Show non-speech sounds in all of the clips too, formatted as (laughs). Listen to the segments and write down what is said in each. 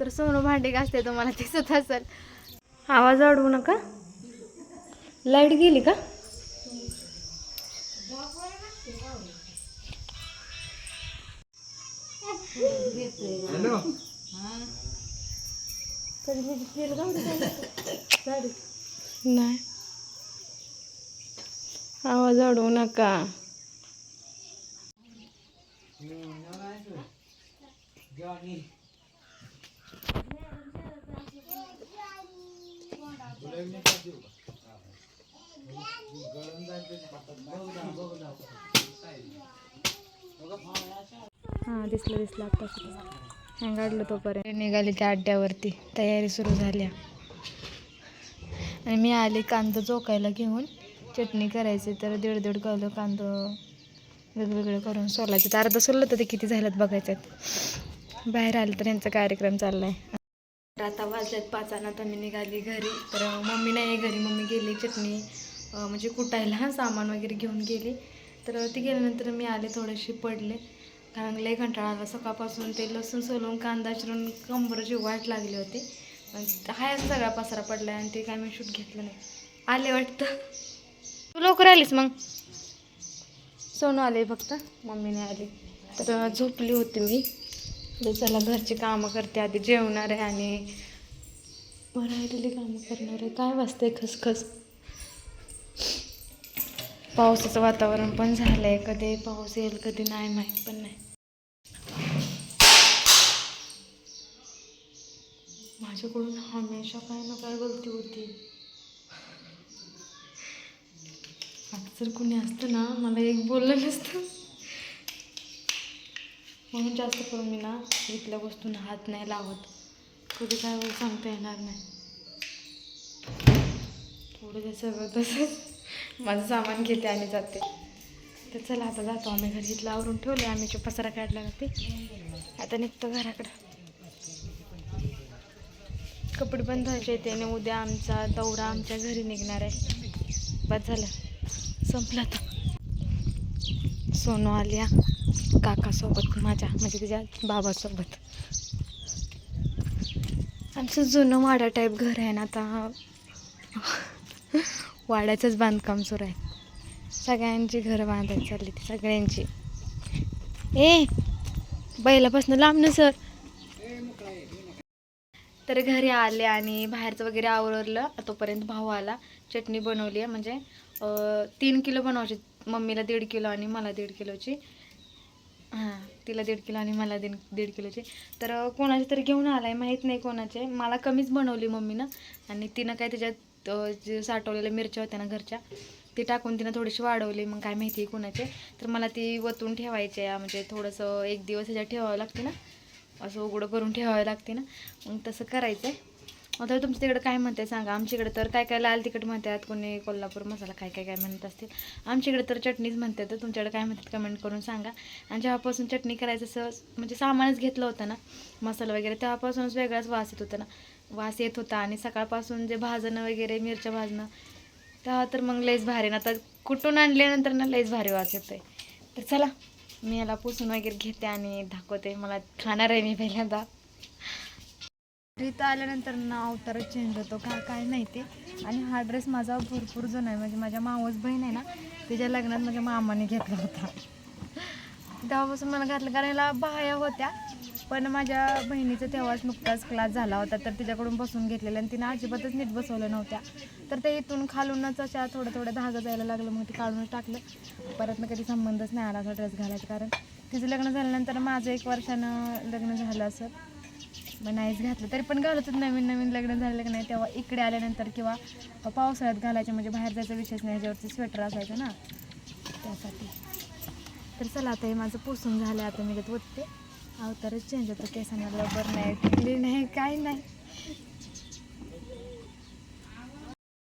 तर सोनू भांडी घासते तुम्हाला दिसत असेल. आवाज अडवू नका. लाइट गेली का? नाही. आवाज अडवू नका. हां दिसलं दिसलं आता हँगाडलं तोपर्यंत. निघाली त्या अड्ड्यावरती. तयारी सुरू झाल्या. आणि मी आले कांदा चोकायला घेऊन. चटणी करायची तर दीड दीड किलो कांदं वेगवेगळे करून सोलायचे. तर अर्धा सोललं तर ते किती झालं बघायच्यात. बाहेर आलं तर यांचा कार्यक्रम चाललाय. तर आता वाजल्यात पाच तर मी निघाली घरी. तर मम्मी नाही आहे घरी. मम्मी गेली चटणी म्हणजे कुटायला (laughs) सामान वगैरे घेऊन गेली. तर ती गेल्यानंतर मी आले थोडेसे पडले. कारण लय कंटाळा आला. सकाळपासून ते लसूण सोलून कांदा चिरून कंबराची वाट लागली होती. हाय सगळा पसारा पडला आणि ते काय मी शूट घेतलं नाही. आले वाटतं. तू लवकर आलीस मग? सोनू आले फक्त. मम्मीने आली. तर झोपली होती मी. तर चला घरची कामं करते आधी जेवणार आहे आणि राहिलेली कामं करणार आहे. काय वाजतंय खसखस? पावसाचं वातावरण पण झालं आहे कधी पाऊस येईल कधी नाही माहीत पण नाही. माझ्याकडून हमेशा काय ना काय गलती होती. आता जर कुणी असतं ना मला एक बोललं नसतं. म्हणून जास्त करून मी ना इथल्या वस्तूंना हात नाही लावत. कधी काय वेळ सांगता येणार नाही. थोडं ते सगळं तसंच माझं सामान घेते आणि जाते. तर चला आता जातो. आम्ही घरी इथलं आवरून ठेवले. आम्ही जो पसारा काढला जाते. आता निघतो घराकडं. कपडे पण धुवायचे ते आणि उद्या आमचा दौरा आमच्या घरी निघणार आहे. बस झालं. संपलं आता. सोनू आल्या काकासोबत माझ्या म्हणजे तिच्या बाबासोबत. आमचं जुनं वाडा टाईप घर आहे ना आता. वाड्याचंच बांधकाम सुरू आहे. सगळ्यांची घरं बांधायची चालली ती सगळ्यांची. ए बैलापासून लांब ना सर. तर घरी आले आणि बाहेरचं वगैरे आवरलं. तोपर्यंत भाऊ आला. चटणी बनवली आहे म्हणजे तीन किलो बनवायची. मम्मीला दीड किलो आणि मला दीड किलोची. हां तिला दीड किलो आणि मला दीड दीड किलोची. तर कोणाचे तरी घेऊन आला आहे माहीत नाही कोणाचे. मला कमीच बनवली मम्मीनं. आणि तिनं काय त्याच्यात जे साठवलेल्या मिरच्या होत्या ना घरच्या ती टाकून तिनं थोडीशी वाढवली. मग काय माहिती आहे कोणाचे. तर मला ती वतून ठेवायची आहे. म्हणजे थोडंसं एक दिवस ह्याच्यात ठेवावं लागते ना. असं उघडं करून ठेवावं लागते ना. मग तसं करायचं आहे आता तुमच्या तिकडे काय म्हणते सांगा? आमच्याकडे तर काय काय लाल तिखट म्हणतात कोणी कोल्हापूर मसाला काय काय काय म्हणत असतील. आमच्याकडे तर चटणीच म्हणतात तर तुमच्याकडे काय म्हणतात कमेंट करून सांगा. आणि जेव्हापासून चटणी करायचं असं म्हणजे सामानच घेतलं होतं ना मसाला वगैरे तेव्हापासूनच वेगळाच वास येत होता ना. वास येत होता आणि सकाळपासून जे भाजणं वगैरे मिरच्या भाजणं तेव्हा तर मग लईच भारी ना. आता कुठून आणल्यानंतर ना लईच भारी वास येतो आहे तर चला मी याला पुसून वगैरे घेते आणि दाखवते. मला खाणार आहे मी पहिल्यांदा. इथं आल्यानंतर ना अवतारच चेंज होतो का काय नाही ते आणि हा ड्रेस माझा भरपूर जुना आहे. म्हणजे माझ्या मावस बहीण आहे ना तिच्या लग्नात माझ्या मामाने घेतला होता. तेव्हापासून मला घातलं. कारण याला बाह्या होत्या. पण माझ्या बहिणीचा तेव्हाच नुकताच क्लास झाला होता. तर तिच्याकडून बसून घेतलेला आणि तिने अजिबातच नीट बसवलं नव्हत्या. तर ते इथून खालूनच अशा थोडं थोडं धागा जायला लागलं. मग ते काढूनच टाकलं. परत मग कधी संबंधच नाही आला असा ड्रेस घालायचा. कारण तिचं लग्न झाल्यानंतर माझं एक वर्षानं लग्न झालं असं. मग नाहीच घातलं. तरी पण घालतच नवीन नवीन लग्न झालेलं की नाही तेव्हा इकडे आल्यानंतर किंवा पावसाळ्यात घालायचे म्हणजे बाहेर जायचा विषयच नाही. ह्याच्यावरती स्वेटर असायचं ना. त्यासाठी. तर चला आता हे माझं पुसून झालं आता मी त्यात ओतते. अवतारच चेंज होतं. केसांना लवकर नाही. टिकली नाही. काय नाही.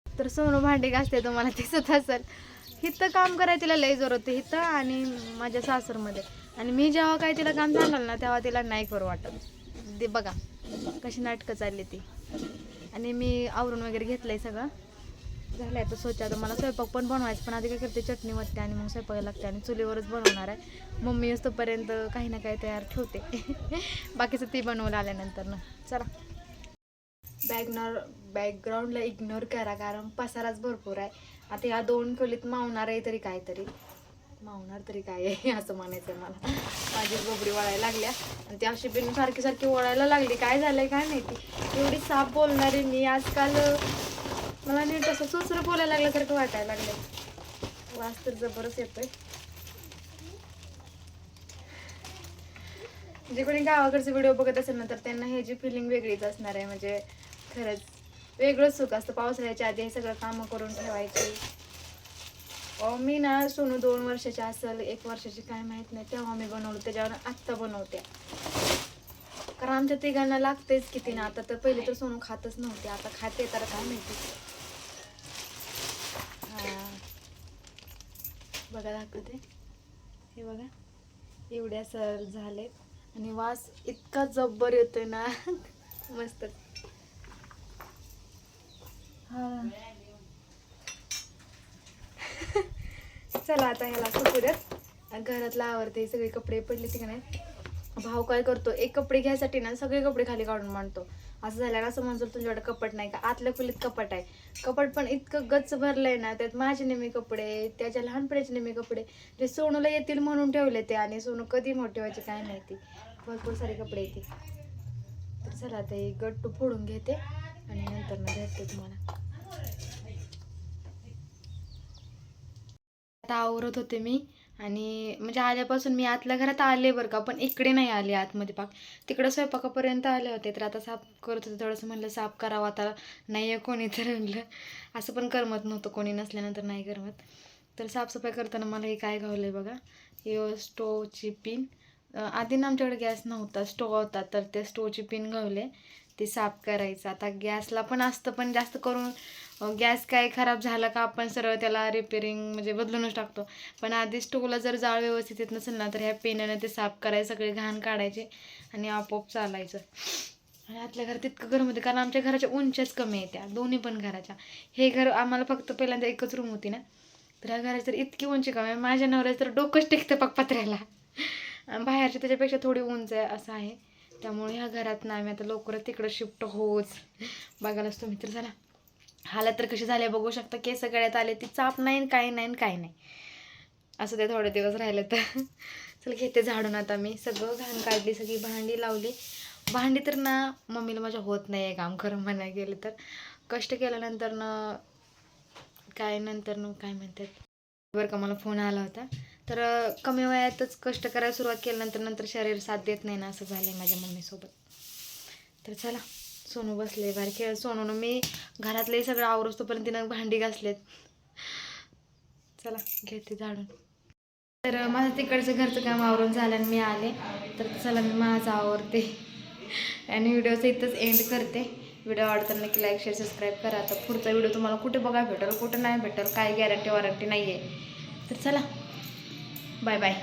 तर सोनू भांडे घासते तुम्हाला दिसत असेल. इथं काम करायला तिला लई जोर होते. इथं आणि माझ्या सासरमध्ये. आणि मी जेव्हा काय तिला काम सांगाल ना तेव्हा तिला नाही करू वाटत. ते बघा कशी नाटकं चालली ती. आणि मी आवरून वगैरे घेतलं आहे सगळं. झालं आहे तर स्वच्छ. आता मला स्वयंपाक पण बनवायचं पण आधी काय करते चटणी वाटते आणि मग स्वयंपाक लागते आणि चुलीवरच बनवणार आहे. मम्मी असतोपर्यंत काही ना काही तयार ठेवते. (laughs) बाकीचं ती बनवलं आल्यानंतर ना. चला. बॅगनॉर बॅकग्राऊंडला इग्नोर करा कारण पसाराच भरपूर आहे. आता ह्या दोन खोलीत मावणार आहे तरी काहीतरी. मावणार तरी काय आहे असं म्हणायचं आहे मला. माझी गोबरी वळायला लागल्या. आणि ती अशी बिन सारखी सारखी वळायला लागली. काय झालंय काय माहिती. एवढी साप बोलणारी मी आजकाल मला नीट असं सुसरं बोलायला लागल्यासारखं वाटायला लागलंय. वास तर जबरच येतोय. जे कोणी गावाकडचे व्हिडिओ बघत असेल ना तर त्यांना ह्याची फिलिंग वेगळीच असणार आहे. म्हणजे खरंच वेगळंच सुख असतं. पावसाळ्याच्या आधी हे सगळं कामं करून ठेवायची. मी ना सोनू दोन वर्षाची असेल एक वर्षाची काय माहीत नाही तेव्हा मी बनवलं त्याच्यावर आत्ता बनवते. कारण आमच्या तिघांना लागतेच किती ना आता तर पहिले तर सोनू खातच नव्हते आता खाते तर काय माहिती. हां. बघा दाखवते. हे बघा. एवढे सर झाले. आणि वास इतका जब्बर येतोय ना. (laughs) मस्त. हा. चला आता ह्याला सुकूद्यात घरातला आवडते सगळे कपडे पडले तिकडे नाही. भाऊ काय करतो एक कपडे घ्यायसाठी ना सगळे कपडे खाली काढून मांडतो. असं झालं ना असं म्हणतो तुमच्याकडे कपट नाही का? आतल्या खोलीत कपट आहे. कपट पण इतकं गच्च भरलंय ना त्यात माझे नेहमी कपडे त्याच्या लहानपणाचे नेहमी कपडे. जे सोनूला येतील म्हणून ठेवले ते आणि सोनू कधी मोठे व्हायचे काय माहिती. भरपूर सारे कपडे येतील. तर चला आता एक गट्टू फोडून घेते आणि नंतर ना भेटते तुम्हाला. आता आवरत होते मी. आणि म्हणजे आल्यापासून मी आतल्या घरात आले बरं का पण इकडे नाही आले आतमध्ये पाक. तिकडं स्वयंपाकापर्यंत आले होते तर आता साफ करत होते थोडंसं म्हणलं साफ करावं आता. नाही आहे कोणी तर म्हणलं. असं पण करमत नव्हतं कोणी नसल्यानंतर नाही करमत. तर साफसफाई करताना मला हे काय घावलं आहे बघा. हे स्टोवची पिन. आधी ना आमच्याकडे गॅस नव्हता स्टोव होता तर त्या स्टोवची पिन घावले. ते साफ करायचं. आता गॅसला पण असतं पण जास्त करून गॅस काय खराब झाला का आपण सरळ त्याला रिपेरिंग म्हणजे बदलूनच टाकतो. पण आधी स्टोवला जर जाळ व्यवस्थित येत नसेल ना तर ह्या पेनानं ते साफ करायचं सगळे घाण काढायचे आणि आपोआप चालायचं. आणि आतल्या घरात इतकं गरम होते कारण आमच्या घराच्या उंच्याच कमी आहे त्या दोन्ही पण घराच्या. हे घर आम्हाला फक्त पहिल्यांदा एकच रूम होती ना. तर ह्या घराची तर इतकी उंची कमी आहे. माझ्या नवऱ्याचं तर डोकंच टेकतं पाक बाहेरच्या आणि त्याच्यापेक्षा थोडी उंच आहे असं आहे. त्यामुळे ह्या घरात ना आम्ही आता लवकरच तिकडं शिफ्ट होच बघायलाच तुम्ही तर झाला हालत तर कशी झाले बघू शकता. केस गळ्यात आले ती चाप नाही काही नाही काही नाही. असं ते थोडे दिवस राहिले तर. (laughs) चल घेते झाडून आता मी. सगळं घाण काढली सगळी भांडी लावली. भांडी तर ना मम्मीला माझ्या होत नाही आहे काम करून म्हणायला गेलं तर. कष्ट केल्यानंतर ना काय नंतर ना काय म्हणतात. बरं का मला फोन आला होता. तर कमी वयातच कष्ट करायला सुरुवात केल्यानंतर नंतर शरीर साथ देत नाही ना असं झालं आहे माझ्या मम्मीसोबत. तर चला. सोनू बसले बाहेर खेळ सोनूनं मी घरातले सगळं आवरस तोपर्यंत तिनं भांडी घासलेत. चला घेते झाडून. तर माझं तिकडचं घरचं काम आवरून झालं आणि मी आले. तर चला मी माझं आवरते. आणि व्हिडिओचं इथंच एंड करते. व्हिडिओ आवडताना नक्की लाईक शेअर सबस्क्राईब करा. तर पुढचा व्हिडिओ तुम्हाला कुठे बघा भेटेल कुठं नाही भेटेल काय गॅरंटी वॉरंटी नाही आहे तर चला बाय बाय